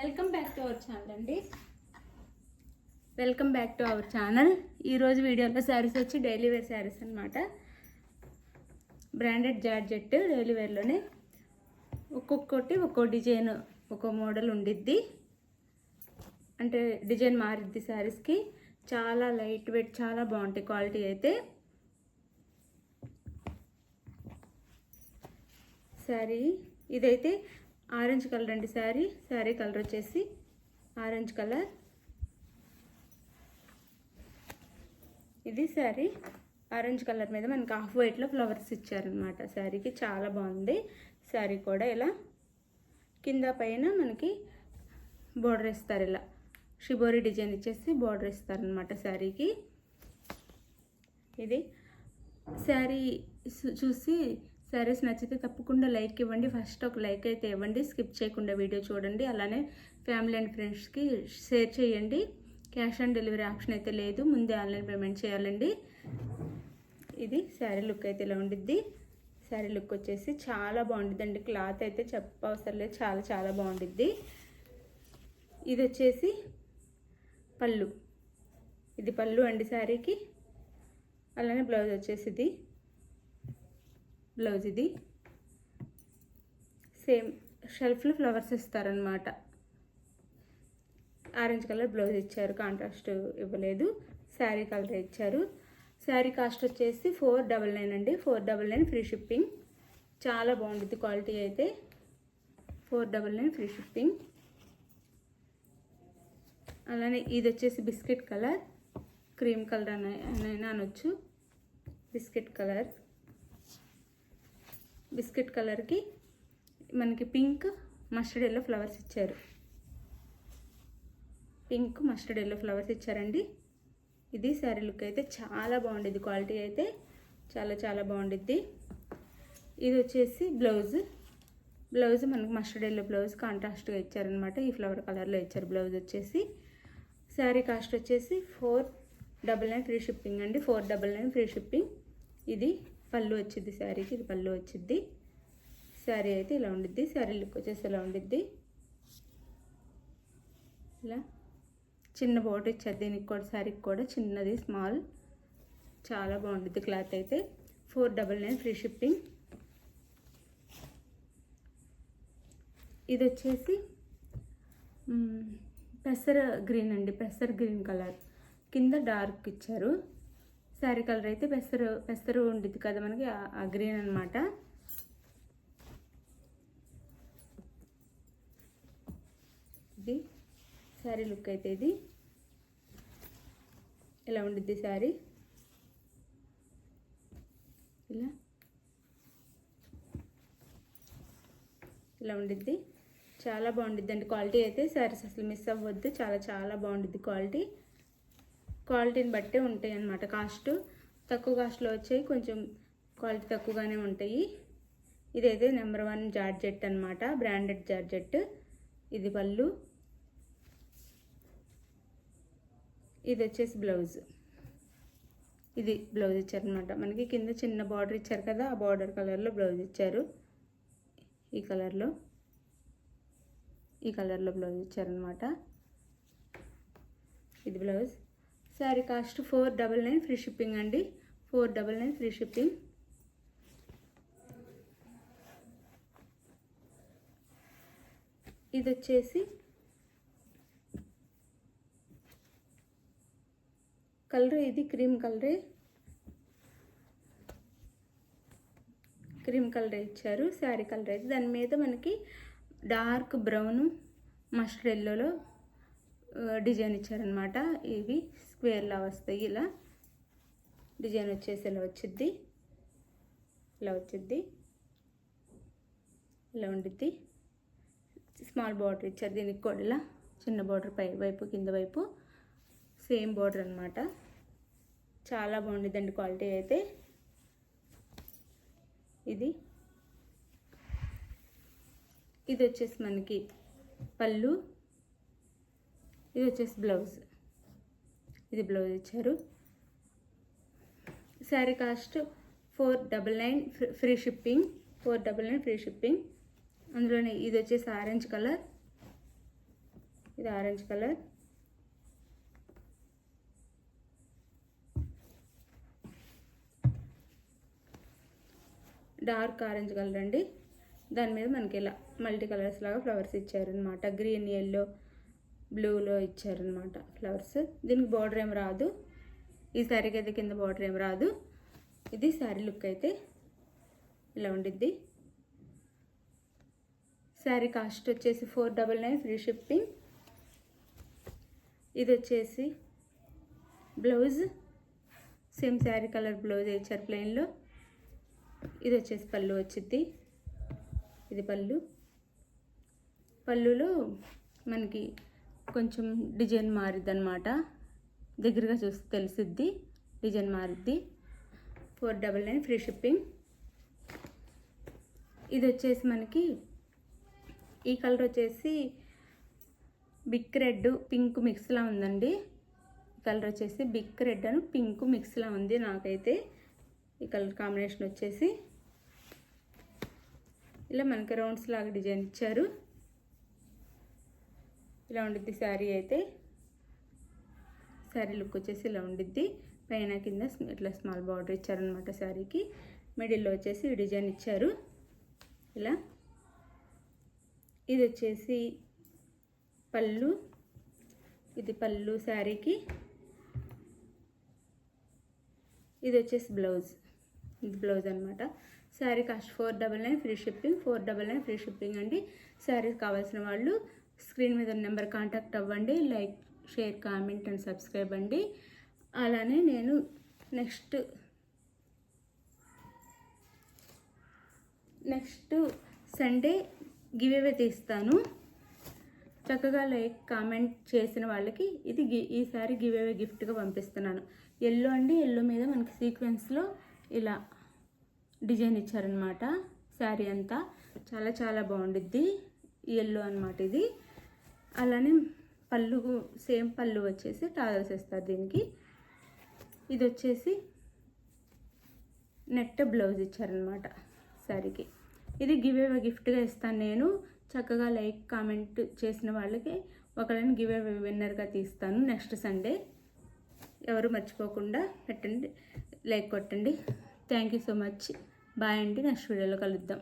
Welcome back to our channel అండి. Welcome back to our channel. ఈరోజు వీడియోలో శారీస్ వచ్చి డైలీ వేర్ శారీస్ అనమాట బ్రాండెడ్ జార్జెట్ డైలీ వేర్లోనే ఒక్కొక్కటి ఒక్కో డిజైన్ ఒక్కో మోడల్ ఉండిద్ది. అంటే డిజైన్ మారిద్ది శారీస్కి. చాలా లైట్ వెయిట్ చాలా బాగుంటాయి క్వాలిటీ అయితే. శారీ ఇదైతే ఆరెంజ్ కలర్ అండి శారీ. శారీ కలర్ వచ్చేసి ఆరెంజ్ కలర్. ఇది శారీ. ఆరెంజ్ కలర్ మీద మనకి హాఫ్ వైట్లో ఫ్లవర్స్ ఇచ్చారనమాట శారీకి చాలా బాగుంది. శారీ కూడా ఇలా కింద పైన మనకి బోర్డర్ ఇస్తారు ఇలా. షిబోరి డిజైన్ ఇచ్చేసి బోర్డర్ ఇస్తారనమాట శారీకి. ఇది శారీ సు- చూసి శారీస్ నచ్చితే తప్పకుండా లైక్ ఇవ్వండి. ఫస్ట్ ఒక లైక్ అయితే ఇవ్వండి. స్కిప్ చేయకుండా వీడియో చూడండి. అలానే ఫ్యామిలీ అండ్ ఫ్రెండ్స్కి షేర్ చేయండి. క్యాష్ ఆన్ డెలివరీ ఆప్షన్ అయితే లేదు. ముందే ఆన్లైన్ పేమెంట్ చేయాలండి. ఇది శారీ లుక్ అయితే ఇలా ఉండిద్ది. శారీ లుక్ వచ్చేసి చాలా బాగుంటుందండి క్లాత్ అయితే చెప్పవసరం లేదు. చాలా చాలా బాగుంటుంది ఇది వచ్చేసి పళ్ళు. ఇది పళ్ళు అండి శారీకి. అలానే బ్లౌజ్ వచ్చేసి ఇది. బ్లౌజ్ ఇది. సేమ్ షెల్ఫ్లో ఫ్లవర్స్ ఇస్తారనమాట ఆరెంజ్ కలర్ బ్లౌజ్ ఇచ్చారు కాంట్రాస్ట్ ఇవ్వలేదు. శారీ కలర్ ఇచ్చారు. శారీ కాస్ట్ వచ్చేసి ఫోర్ డబల్ నైన్ అండి. Four double nine free shipping చాలా బాగుంటుంది క్వాలిటీ అయితే. Four double nine free shipping అలానే ఇది వచ్చేసి బిస్కెట్ కలర్ క్రీమ్ కలర్ అని అనైనా అనొచ్చు. బిస్కెట్ కలర్ బిస్కెట్ కలర్కి మనకి పింక్ మస్టర్డ్ ఎల్లో ఫ్లవర్స్ ఇచ్చారు. పింక్ మస్టర్డ్ ఎల్లో ఫ్లవర్స్ ఇచ్చారండి. ఇది శారీ లుక్ అయితే చాలా బాగుండిద్ది క్వాలిటీ అయితే చాలా చాలా బాగుండిద్ది ఇది వచ్చేసి బ్లౌజ్. బ్లౌజ్ మనకు మస్టర్డ్ ఎల్లో బ్లౌజ్ కాంట్రాస్ట్గా ఇచ్చారనమాట ఈ ఫ్లవర్ కలర్లో ఇచ్చారు బ్లౌజ్ వచ్చేసి. శారీ కాస్ట్ వచ్చేసి four double nine free shipping అండి. Four double nine free shipping. ఇది పళ్ళు వచ్చింది శారీకి ఇది పళ్ళు వచ్చింది శారీ అయితే ఇలా ఉండిద్ది. శారీ లుక్ వచ్చేసి ఇలా ఉండిద్ది. ఇలా చిన్న బోట్ ఇచ్చారు దీనికి కూడా శారీకి కూడా చిన్నది స్మాల్ చాలా బాగుంటుంది క్లాత్ అయితే. Four double nine free shipping. ఇది వచ్చేసి పెసర్ పెసర గ్రీన్ అండి. పెసర గ్రీన్ కలర్. కింద డార్క్ ఇచ్చారు. శారీ కలర్ అయితే పెసరు పెసరు ఉండిద్ది కదా మనకి ఆ- గ్రీన్ అనమాట ఇది శారీ లుక్ అయితే ఇది. ఇలా ఉండిద్ది శారీ ఇలా. ఇలా ఉండిద్ది. చాలా బాగుండిద్ది అండి క్వాలిటీ అయితే. శారీస్ అసలు మిస్ అవ్వద్దు. చాలా చాలా బాగుండిద్ది క్వాలిటీ. క్వాలిటీని బట్టే ఉంటాయి అన్నమాట. కాస్ట్ తక్కువ కాస్ట్లో వచ్చాయి కొంచెం క్వాలిటీ తక్కువగానే ఉంటాయి. ఇదైతే నెంబర్ వన్ జార్జెట్ అనమాట బ్రాండెడ్ జార్జెట్. ఇది పళ్ళు. ఇది వచ్చేసి బ్లౌజ్. ఇది బ్లౌజ్ ఇచ్చారనమాట మనకి కింద చిన్న బార్డర్ ఇచ్చారు కదా ఆ బార్డర్ కలర్లో బ్లౌజ్ ఇచ్చారు. ఈ కలర్లో. ఈ కలర్లో బ్లౌజ్ ఇచ్చారనమాట ఇది blouse. Sari cost four double nine free shipping అండి. Four double nine free shipping ఇది వచ్చేసి కలర్ ఇది క్రీమ్ కలరే. క్రీమ్ కలర్ ఇచ్చారు శారీ కలర్. అయితే దాని మీద మనకి డార్క్ బ్రౌను మస్టర్డ్ ఎల్లోలో డిజైన్ ఇచ్చారనమాట ఇవి స్క్వేర్లా వస్తాయి ఇలా. డిజైన్ వచ్చేసి ఇలా వచ్చిద్ది. ఇలా వచ్చిద్ది. ఇలా ఉండిద్ది. స్మాల్ బార్డర్ ఇచ్చారు. దీనికి కూడా ఇలా చిన్న బార్డర్ పై వైపు కింద వైపు సేమ్ బార్డర్ అనమాట చాలా బాగుండిద్దండి క్వాలిటీ అయితే. ఇది. ఇది వచ్చేసి మనకి పళ్ళు. ఇది వచ్చేసి బ్లౌజ్. ఇది బ్లౌజ్ ఇచ్చారు. Sari cost four double nine free shipping. Four double nine free shipping. అందులోనే ఇది వచ్చేసి ఆరెంజ్ కలర్. ఇది orange colour. Dark orange colour అండి. దాని మీద మనకి ఇలా మల్టీ కలర్స్ లాగా ఫ్లవర్స్ ఇచ్చారనమాట గ్రీన్ ఎల్లో బ్లూలో ఇచ్చారనమాట ఫ్లవర్స్. దీనికి బార్డర్ ఏం రాదు. ఈ శారీకి అయితే కింద బార్డర్ ఏం రాదు. ఇది శారీ లుక్ అయితే ఇలా ఉండిద్ది. శారీ కాస్ట్ వచ్చేసి four double nine free shipping. ఇది వచ్చేసి blouse. Same sari colour blouse ఇచ్చారు ప్లెయిన్లో. ఇది వచ్చేసి పళ్ళు వచ్చింది ఇది పళ్ళు. పళ్ళులో మనకి కొంచెం డిజైన్ మారిద్ది అనమాట దగ్గరగా చూస్తే తెలిసిద్ది. Design మారిద్ది. Four double nine free shipping. ఇది వచ్చేసి మనకి ఈ కలర్ వచ్చేసి బిగ్ రెడ్ పింక్ మిక్స్లా ఉందండి. ఈ కలర్ వచ్చేసి బిగ్ రెడ్ అని పింక్ మిక్స్లా ఉంది నాకైతే. ఈ కలర్ కాంబినేషన్ వచ్చేసి. ఇలా మనకి రౌండ్స్ లాగా డిజైన్ ఇచ్చారు. ఇలా ఉండిద్ది శారీ అయితే. శారీ లుక్ వచ్చేసి ఇలా ఉండిద్ది. పైన కింద ఇట్లా స్మాల్ బార్డర్ ఇచ్చారనమాట శారీకి. మిడిల్లో వచ్చేసి డిజైన్ ఇచ్చారు. ఇలా. ఇది వచ్చేసి పళ్ళు. ఇది పళ్ళు శారీకి. ఇది వచ్చేసి బ్లౌజ్. ఇది బ్లౌజ్ అనమాట sari cost four double nine free shipping four double nine free shipping అండి. శారీస్ కావాల్సిన వాళ్ళు స్క్రీన్ మీద నెంబర్ కాంటాక్ట్ అవ్వండి like share comment and subscribe అండి. అలానే నేను next next Sunday give away తీస్తాను. చక్కగా లైక్ కామెంట్ చేసిన వాళ్ళకి ఇది గి ఈసారి గివ్ అవే గిఫ్ట్గా పంపిస్తున్నాను. ఎల్లో అండి ఎల్లో మీద మనకి సీక్వెన్స్లో ఇలా డిజైన్ ఇచ్చారనమాట శారీ అంతా. చాలా చాలా బాగుండిద్ది. ఎల్లో అనమాట ఇది. అలానే పళ్ళు సేమ్ పళ్ళు వచ్చేసి టాజల్స్ ఇస్తారు దీనికి. ఇది వచ్చేసి నెట్ బ్లౌజ్ ఇచ్చారనమాట సారీకి. ఇది గివ్ గిఫ్ట్గా ఇస్తాను నేను. చక్కగా లైక్ కామెంట్ చేసిన వాళ్ళకి ఒకళ్ళని గివ్ విన్నర్గా తీస్తాను నెక్స్ట్ సండే. ఎవరు మర్చిపోకుండా పెట్టండి లైక్ కొట్టండి. Thank you so much bye అండి. నెక్స్ట్ వీడియోలో కలుద్దాం.